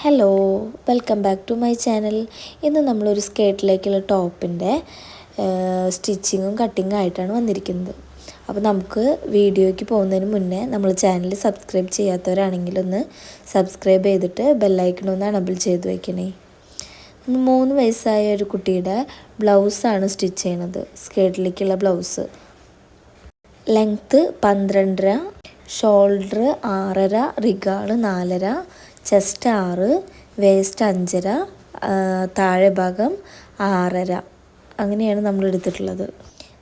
Hello welcome back to my channel ഇന്ന് നമ്മളൊരു സ്കേർട്ടിലേക്കുള്ള ടോപ്പിന്റെ സ്റ്റിച്ചിങ്ങും കട്ടിങ്ങും ആയിട്ടാണ് വന്നിരിക്കുന്നത്. അപ്പോൾ നമുക്ക് വീഡിയോയ്ക്ക് പോകുന്നതിന് മുന്നേ നമ്മൾ ചാനൽ സബ്സ്ക്രൈബ് ചെയ്യാത്തവരാണെങ്കിൽ ഒന്ന് സബ്സ്ക്രൈബ് ചെയ്തിട്ട് ബെല്ലൈക്കണമെന്ന് അണബിൾ ചെയ്ത് വയ്ക്കണേ മൂന്ന് വയസ്സായ ഒരു കുട്ടിയുടെ ബ്ലൗസാണ് സ്റ്റിച്ച് ചെയ്യണത് സ്കേർട്ടിലേക്കുള്ള ബ്ലൗസ് ലെങ്ത്ത് പന്ത്രണ്ടര ഷോൾഡർ ആറര റിഗാൾ നാലര ചെസ്റ്റ് ആറ് വേസ്റ്റ് അഞ്ചര താഴെ ഭാഗം ആറര. അങ്ങനെയാണ് നമ്മൾ എടുത്തിട്ടുള്ളത്.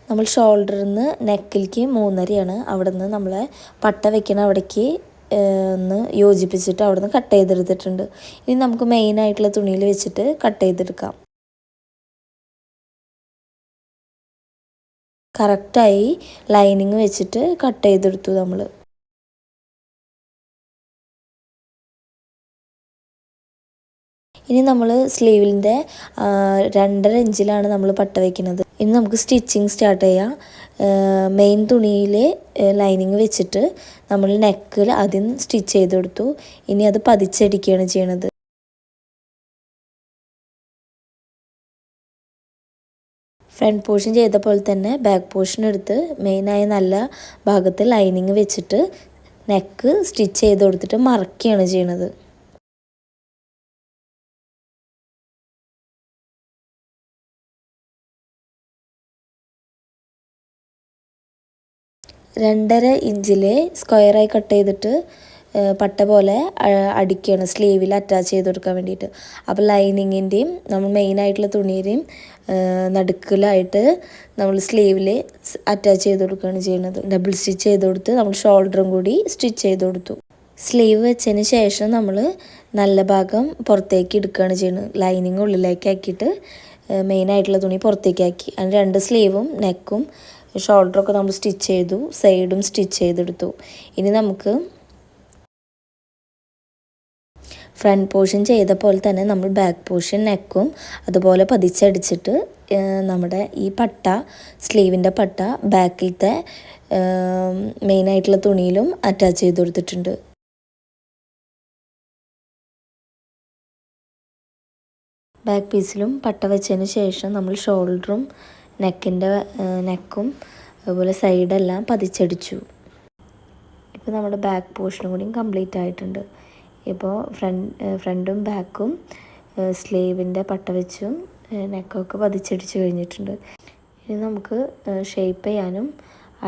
നമ്മൾ ഷോൾഡറിൽ നിന്ന് നെക്കിലേക്ക് മൂന്നരയാണ്. അവിടെ നിന്ന് നമ്മൾ പട്ട വെക്കണ അവിടേക്ക് ഒന്ന് യോജിപ്പിച്ചിട്ട് അവിടെ നിന്ന് കട്ട് ചെയ്തെടുത്തിട്ടുണ്ട്. ഇനി നമുക്ക് മെയിനായിട്ടുള്ള തുണിയിൽ വെച്ചിട്ട് കട്ട് ചെയ്തെടുക്കാം. കറക്റ്റായി ലൈനിങ് വെച്ചിട്ട് കട്ട് ചെയ്തെടുത്തു നമ്മൾ ഇനി നമ്മൾ സ്ലീവിന്റെ രണ്ടര ഇഞ്ചിലാണ് നമ്മൾ പട്ട വയ്ക്കുന്നത് ഇനി നമുക്ക് സ്റ്റിച്ചിങ് സ്റ്റാർട്ട് ചെയ്യാം. മെയിൻ തുണിയിൽ ലൈനിങ് വെച്ചിട്ട് നമ്മൾ നെക്കിൽ ആദ്യം സ്റ്റിച്ച് ചെയ്ത് കൊടുത്തു. ഇനി അത് പതിച്ചടിക്കുകയാണ് ചെയ്യണത്. ഫ്രണ്ട് പോർഷൻ ചെയ്ത പോലെ തന്നെ ബാക്ക് പോർഷൻ എടുത്ത് മെയിനായ നല്ല ഭാഗത്ത് ലൈനിങ് വെച്ചിട്ട് നെക്ക് സ്റ്റിച്ച് ചെയ്ത് കൊടുത്തിട്ട് മറക്കുകയാണ് ചെയ്യണത്. രണ്ടര ഇഞ്ചിൽ സ്ക്വയറായി കട്ട് ചെയ്തിട്ട് പട്ട പോലെ അടിക്കുകയാണ് സ്ലീവിൽ അറ്റാച്ച് ചെയ്ത് കൊടുക്കാൻ വേണ്ടിയിട്ട്. അപ്പോൾ ലൈനിങ്ങിന്റെയും നമ്മൾ മെയിനായിട്ടുള്ള തുണിയുടെയും നടുക്കിലായിട്ട് നമ്മൾ സ്ലീവിൽ അറ്റാച്ച് ചെയ്ത് കൊടുക്കുകയാണ് ചെയ്യുന്നത്. ഡബിൾ സ്റ്റിച്ച് ചെയ്ത് കൊടുത്ത് നമ്മൾ ഷോൾഡറും കൂടി സ്റ്റിച്ച് ചെയ്ത് കൊടുത്തു. സ്ലീവ് വെച്ചതിന് ശേഷം നമ്മൾ നല്ല ഭാഗം പുറത്തേക്ക് എടുക്കുകയാണ് ചെയ്യുന്നത്. ലൈനിങ് ഉള്ളിലേക്ക് ആക്കിയിട്ട് മെയിനായിട്ടുള്ള തുണി പുറത്തേക്കാക്കി. അതിന് രണ്ട് സ്ലീവും നെക്കും ഷോൾഡറൊക്കെ നമ്മൾ സ്റ്റിച്ച് ചെയ്തു സൈഡും സ്റ്റിച്ച് ചെയ്തെടുത്തു. ഇനി നമുക്ക് ഫ്രണ്ട് പോർഷൻ ചെയ്ത പോലെ തന്നെ നമ്മൾ ബാക്ക് പോർഷൻ നെക്കും അതുപോലെ പതിച്ചടിച്ചിട്ട് നമ്മുടെ ഈ പട്ട സ്ലീവിന്റെ പട്ട ബാക്കിലത്തെ മെയിനായിട്ടുള്ള തുണിയിലും അറ്റാച്ച് ചെയ്ത് കൊടുത്തിട്ടുണ്ട്. ബാക്ക് പീസിലും പട്ട വെച്ചതിന് ശേഷം നമ്മൾ ഷോൾഡറും നെക്കിന്റെ നെക്കും അതുപോലെ സൈഡെല്ലാം പതിച്ചടിച്ചു. ഇപ്പോൾ നമ്മുടെ ബാക്ക് പോർഷനും കൂടിയും കംപ്ലീറ്റ് ആയിട്ടുണ്ട്. ഇപ്പോൾ ഫ്രണ്ട് ഫ്രണ്ടും ബാക്കും സ്ലീവിന്റെ പട്ട വെച്ചും നെക്കൊക്കെ പതിച്ചടിച്ച് കഴിഞ്ഞിട്ടുണ്ട്. ഇനി നമുക്ക് ഷേപ്പ് ചെയ്യാനും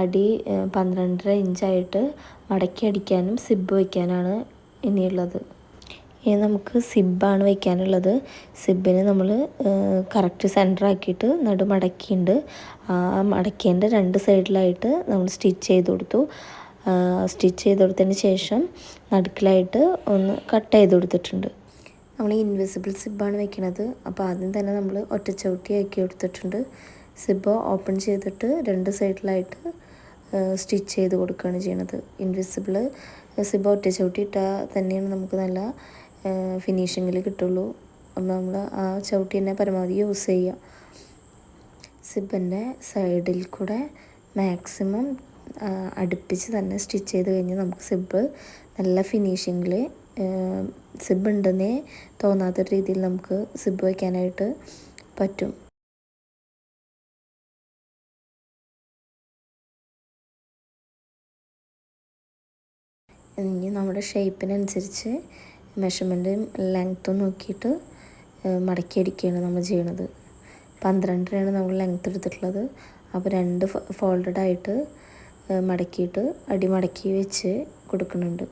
അടി പന്ത്രണ്ടര ഇഞ്ചായിട്ട് മടക്കി അടിക്കാനും സിബ് വയ്ക്കാനാണ് ഇനിയുള്ളത്. ഇനി നമുക്ക് സിബാണ് വയ്ക്കാനുള്ളത്. സിബിന് നമ്മൾ കറക്റ്റ് സെന്റർ ആക്കിയിട്ട് നടു മടക്കിയിട്ടുണ്ട് ആ മടക്കേന്റെ രണ്ട് സൈഡിലായിട്ട് നമ്മൾ സ്റ്റിച്ച് ചെയ്ത് കൊടുത്തു. സ്റ്റിച്ച് ചെയ്ത് കൊടുത്തതിന് ശേഷം നടുക്കിലായിട്ട് ഒന്ന് കട്ട് ചെയ്ത് കൊടുത്തിട്ടുണ്ട്. നമ്മൾ ഇൻവിസിബിൾ സിബാണ് വെക്കുന്നത് അപ്പോൾ ആദ്യം തന്നെ നമ്മൾ ഒറ്റച്ചവിട്ടി ആക്കി കൊടുത്തിട്ടുണ്ട്. സിബ് ഓപ്പൺ ചെയ്തിട്ട് രണ്ട് സൈഡിലായിട്ട് സ്റ്റിച്ച് ചെയ്ത് കൊടുക്കുകയാണ് ചെയ്യണത്. ഇൻവിസിബിൾ സിബ് ഒറ്റച്ചവിട്ടി ഇട്ടാൽ തന്നെയാണ് നമുക്ക് നല്ല ഫിനിഷിങ്ങിൽ കിട്ടുള്ളൂ. ഒന്ന് നമ്മൾ ആ ചവിട്ടി തന്നെ പരമാവധി യൂസ് ചെയ്യുക സിബിന്റെ സൈഡിൽ കൂടെ മാക്സിമം അടുപ്പിച്ച് തന്നെ സ്റ്റിച്ച് ചെയ്ത് കഴിഞ്ഞ് നമുക്ക് സിബ് നല്ല ഫിനിഷിങ്ങിൽ സിബ് ഉണ്ടെന്നേ തോന്നാത്ത രീതിയിൽ നമുക്ക് സിബ് വയ്ക്കാനായിട്ട് പറ്റും. ഇനി നമ്മുടെ ഷേപ്പിനനുസരിച്ച് മെഷർമെന്റും ലെങ്ത്തും നോക്കിയിട്ട് മടക്കി അടിക്കുകയാണ് നമ്മൾ ചെയ്യണത്. പന്ത്രണ്ടരയാണ് നമ്മൾ ലെങ്ത്ത് എടുത്തിട്ടുള്ളത്. അപ്പോൾ രണ്ട് ഫോൾഡഡ് ആയിട്ട് മടക്കിയിട്ട് അടി മടക്കി വെച്ച് കൊടുക്കുന്നുണ്ട്.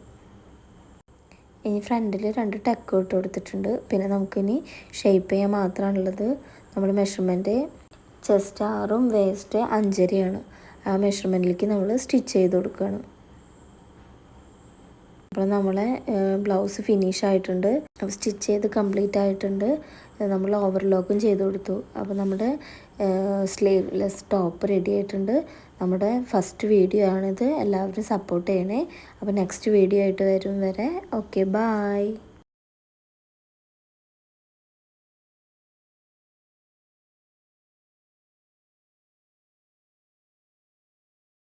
ഇനി ഫ്രണ്ടിൽ രണ്ട് ടക്ക് ഇട്ട് കൊടുത്തിട്ടുണ്ട്. പിന്നെ നമുക്കിനി ഷേപ്പ് ചെയ്യാൻ മാത്രമാണുള്ളത്. നമ്മൾ മെഷർമെന്റ് ചെസ്റ്റ് ആറും വേസ്റ്റ് അഞ്ചരയാണ്. ആ മെഷർമെന്റിലേക്ക് നമ്മൾ സ്റ്റിച്ച് ചെയ്ത് കൊടുക്കുകയാണ്. അപ്പോൾ നമ്മളെ ബ്ലൗസ് ഫിനിഷ് ആയിട്ടുണ്ട്. സ്റ്റിച്ച് ചെയ്ത് കംപ്ലീറ്റ് ആയിട്ടുണ്ട്. നമ്മൾ ഓവർലോക്കും ചെയ്ത് കൊടുത്തു. അപ്പോൾ നമ്മുടെ സ്ലീവ്ലെസ് ടോപ്പ് റെഡി ആയിട്ടുണ്ട്. നമ്മുടെ ഫസ്റ്റ് വീഡിയോ ആണിത്. എല്ലാവരും സപ്പോർട്ട് ചെയ്യണേ. അപ്പോൾ നെക്സ്റ്റ് വീഡിയോ ആയിട്ട് വരും വരെ. Okay bye